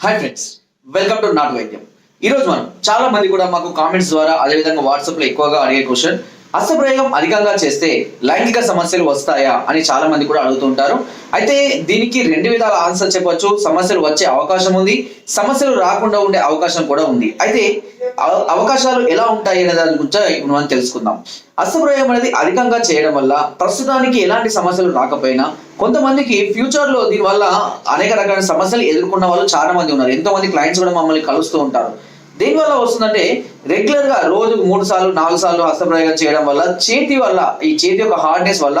Hi friends welcome to నాటు వైద్యం ఈరోజు మనం చాలా మంది కూడా మాకు కామెంట్స్ ద్వారా అదేవిధంగా వాట్సాప్లో ఎక్కువగా అడిగే క్వశ్చన్ అస్త్రప్రయోగం అధికంగా చేస్తే లైంగిక సమస్యలు వస్తాయా అని చాలా మంది కూడా అడుగుతుంటారు. అయితే దీనికి రెండు విధాల ఆన్సర్ చెప్పొచ్చు. సమస్యలు వచ్చే అవకాశం ఉంది. సమస్యలు రాకుండా ఉండే అవకాశం కూడా ఉంది. అయితే అవ- అవకాశాలు ఎలా ఉంటాయి అనే దాని గురించి మనం తెలుసుకుందాం. అస్త్రప్రయోగం అనేది అధికంగా చేయడం వల్ల ప్రస్తుతానికి ఎలాంటి సమస్యలు రాకపోయినా కొంతమందికి ఫ్యూచర్లో దీని వల్ల అనేక రకాల సమస్యలు ఎదుర్కొన్న వాళ్ళు చాలా మంది ఉన్నారు. ఎంతో మంది క్లయింట్స్ కూడా మమ్మల్ని కలుస్తూ ఉంటారు. దేని వల్ల వస్తుందంటే రెగ్యులర్గా రోజుకు మూడు సార్లు నాలుగు సార్లు హస్తప్రయోగం చేయడం వల్ల చేతి వల్ల ఈ చేతి యొక్క హార్డ్నెస్ వల్ల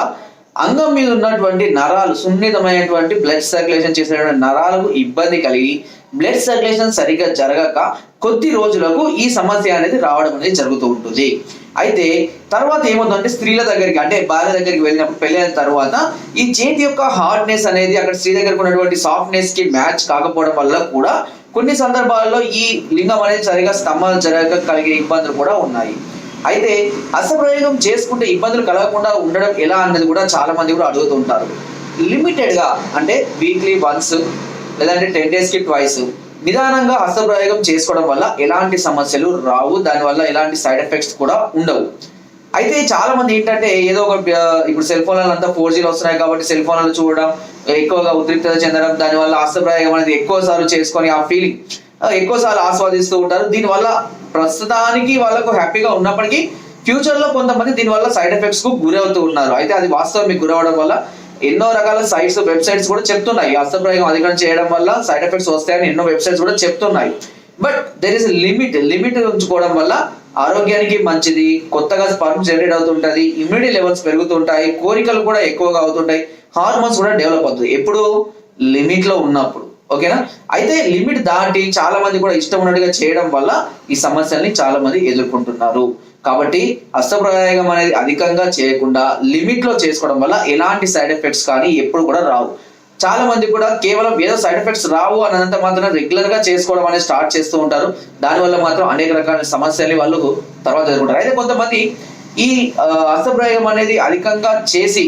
అంగం మీద ఉన్నటువంటి నరాలు సున్నితమైనటువంటి బ్లడ్ సర్క్యులేషన్ చేసేటువంటి నరాలకు ఇబ్బంది కలిగి బ్లడ్ సర్క్యులేషన్ సరిగ్గా జరగక కొద్ది రోజులకు ఈ సమస్య అనేది రావడం అనేది జరుగుతూ ఉంటుంది. అయితే తర్వాత ఏమవుతుందంటే స్త్రీల దగ్గరికి అంటే భార్య దగ్గరికి వెళ్ళినప్పుడు పెళ్ళైన తర్వాత ఈ చేతి యొక్క హార్డ్నెస్ అనేది అక్కడ స్త్రీ దగ్గరకు ఉన్నటువంటి సాఫ్ట్నెస్కి మ్యాచ్ కాకపోవడం వల్ల కూడా కొన్ని సందర్భాల్లో ఈ లింగం అనేది సరిగా స్తంభాలు జరగక కలిగే ఇబ్బందులు కూడా ఉన్నాయి. అయితే అసప్రయోగం చేసుకుంటే ఇబ్బందులు కలగకుండా ఉండడం ఎలా అన్నది కూడా చాలా మంది కూడా అడుగుతుంటారు లిమిటెడ్గా అంటే వీక్లీ వన్స్ లేదంటే టెన్ డేస్కి ట్వైస్ నిదానంగా హస్తప్రయోగం చేసుకోవడం వల్ల ఎలాంటి సమస్యలు రావు దానివల్ల ఎలాంటి సైడ్ ఎఫెక్ట్స్ కూడా ఉండవు. అయితే చాలా మంది ఏంటంటే ఏదో ఒక ఇప్పుడు సెల్ ఫోన్లలో అంతా ఫోర్ జీలు వస్తున్నాయి కాబట్టి సెల్ ఫోన్లలో చూడడం ఎక్కువగా ఉద్రిక్తత చెందడం దానివల్ల హస్తప్రయోగం అనేది ఎక్కువసార్లు చేసుకొని ఆ ఫీలింగ్ ఎక్కువ సార్లు ఆస్వాదిస్తూ ఉంటారు. దీనివల్ల ప్రస్తుతానికి వాళ్ళకు హ్యాపీగా ఉన్నప్పటికీ ఫ్యూచర్లో కొంతమంది దీనివల్ల సైడ్ ఎఫెక్ట్స్కు గురవుతూ ఉన్నారు. అయితే అది వాస్తవం మీకు గురవడం వల్ల ఎన్నో రకాల సైట్స్ వెబ్సైట్స్ కూడా చెప్తున్నాయి. హస్తప్రయోగం అధికం చేయడం వల్ల సైడ్ ఎఫెక్ట్స్ వస్తాయని ఎన్నో వెబ్సైట్స్ కూడా చెప్తున్నాయి. But there is limit limit ఉంచుకోవడం వల్ల ఆరోగ్యానికి మంచిది కొత్తగా స్పర్మ్ జనరేట్ అవుతుంటది ఇమ్యూనిటీ లెవెల్స్ పెరుగుతుంటాయి కోరికలు కూడా ఎక్కువగా అవుతుంటాయి. హార్మోన్స్ కూడా డెవలప్ అవుతుంది. ఎప్పుడు లిమిట్లో ఉన్నప్పుడు. ఓకేనా? అయితే లిమిట్ దాటి చాలా మంది కూడా ఇష్టం ఉన్నట్టుగా చేయడం వల్ల ఈ సమస్యల్ని చాలా మంది ఎదుర్కొంటున్నారు. కాబట్టి హస్తప్రయోగం అనేది అధికంగా చేయకుండా లిమిట్లో చేసుకోవడం వల్ల ఎలాంటి సైడ్ ఎఫెక్ట్స్ కానీ ఎప్పుడు కూడా రావు. చాలా మంది కూడా కేవలం ఏదో సైడ్ ఎఫెక్ట్స్ రావు అన్నంత మాత్రం రెగ్యులర్గా చేసుకోవడం అనేది స్టార్ట్ చేస్తూ ఉంటారు. దానివల్ల మాత్రం అనేక రకాల సమస్యల్ని వాళ్ళు తర్వాత ఎదుర్కొంటారు. అయితే కొంతమంది ఈ ఆ, హస్తప్రయోగం అనేది అధికంగా చేసి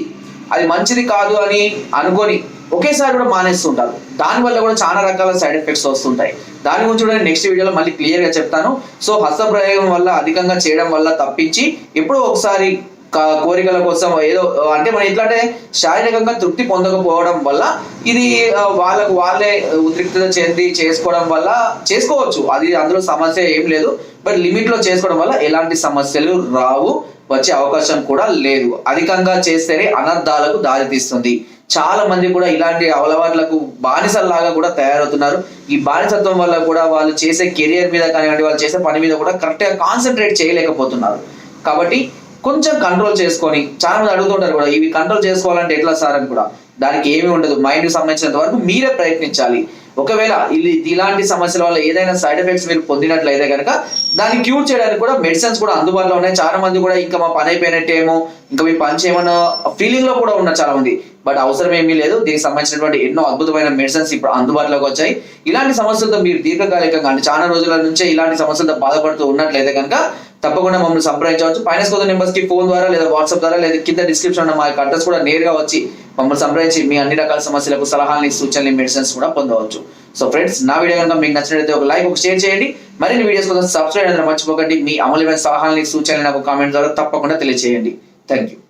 అది మంచిది కాదు అని అనుకొని ఒకేసారి కూడా మానేస్తుంటారు. దానివల్ల కూడా చాలా రకాల సైడ్ ఎఫెక్ట్స్ వస్తుంటాయి. దాని గురించి కూడా నెక్స్ట్ వీడియోలో మళ్ళీ క్లియర్గా చెప్తాను. సో హస్తప్రయోగం వల్ల అధికంగా చేయడం వల్ల తప్పించి ఎప్పుడో ఒకసారి కోరికల కోసం ఏదో అంటే మనం ఎట్లా అంటే శారీరకంగా తృప్తి పొందకపోవడం వల్ల ఇది వాళ్ళకు వాళ్ళే ఉద్రిక్తత చెంది చేసుకోవడం వల్ల చేసుకోవచ్చు. అది అందులో సమస్య ఏం లేదు. బట్ లిమిట్లో చేసుకోవడం వల్ల ఎలాంటి సమస్యలు రావు. వచ్చే అవకాశం కూడా లేదు. అధికంగా చేస్తేనే అనర్థాలకు దారితీస్తుంది. చాలా మంది కూడా ఇలాంటి అలవాట్లకు బానిసల్లాగా కూడా తయారవుతున్నారు. ఈ బానిసత్వం వల్ల కూడా వాళ్ళు చేసే కెరియర్ మీద కానివ్వండి వాళ్ళు చేసే పని మీద కూడా కరెక్ట్గా కాన్సన్ట్రేట్ చేయలేకపోతున్నారు. కాబట్టి కొంచెం కంట్రోల్ చేసుకొని చాలా మంది అడుగుతుంటారు కూడా ఇవి కంట్రోల్ చేసుకోవాలంటే ఎట్లా సార్ అని కూడా. దానికి ఏమీ ఉండదు. మైండ్కి సంబంధించినంత వరకు మీరే ప్రయత్నించాలి. ఒకవేళ ఇది ఇలాంటి సమస్యల వల్ల ఏదైనా సైడ్ ఎఫెక్ట్స్ మీరు పొందినట్లయితే కనుక దాన్ని క్యూర్ చేయడానికి కూడా మెడిసిన్స్ కూడా అందుబాటులో ఉన్నాయి. చాలా మంది కూడా ఇంకా మా పని అయిపోయినట్టేమో ఇంకా మీ పని చేయమన్న ఫీలింగ్లో కూడా ఉన్నారు చాలా మంది బట్ అవసరం ఏమీ లేదు. దీనికి సంబంధించినటువంటి ఎన్నో అద్భుతమైన మెడిసిన్స్ ఇప్పుడు అందుబాటులోకి వచ్చాయి. ఇలాంటి సమస్యలతో మీరు దీర్ఘకాలికంగా అంటే చాలా రోజుల నుంచే ఇలాంటి సమస్యలతో బాధపడుతూ ఉన్నట్లయితే కనుక తప్పకుండా మమ్మల్ని సంప్రదించవచ్చు. ఫైనాన్స్ కోసం నెంబర్స్కి ఫోన్ ద్వారా లేదా వాట్సాప్ ద్వారా లేదా కింద డిస్క్రిప్షన్ ఉన్న మా యొక్క అడ్రస్ కూడా నేరుగా వచ్చి మమ్మల్ని సంప్రదించి మీ అన్ని రకాల సమస్యలకు సలహాలని సూచనలు మెడిసిన్స్ కూడా పొందవచ్చు. సో ఫ్రెండ్స్ నా వీడియో కనుక మీకు నచ్చినట్లయితే ఒక లైక్ ఒక షేర్ చేయండి. మరిన్ని వీడియోస్ కోసం సబ్స్క్రైబ్ అనేది మర్చిపోకండి. మీ అమూల్యమైన సలహాలని సూచనలు నాకు కామెంట్ ద్వారా తప్పకుండా తెలియజేయండి థ్యాంక్ యూ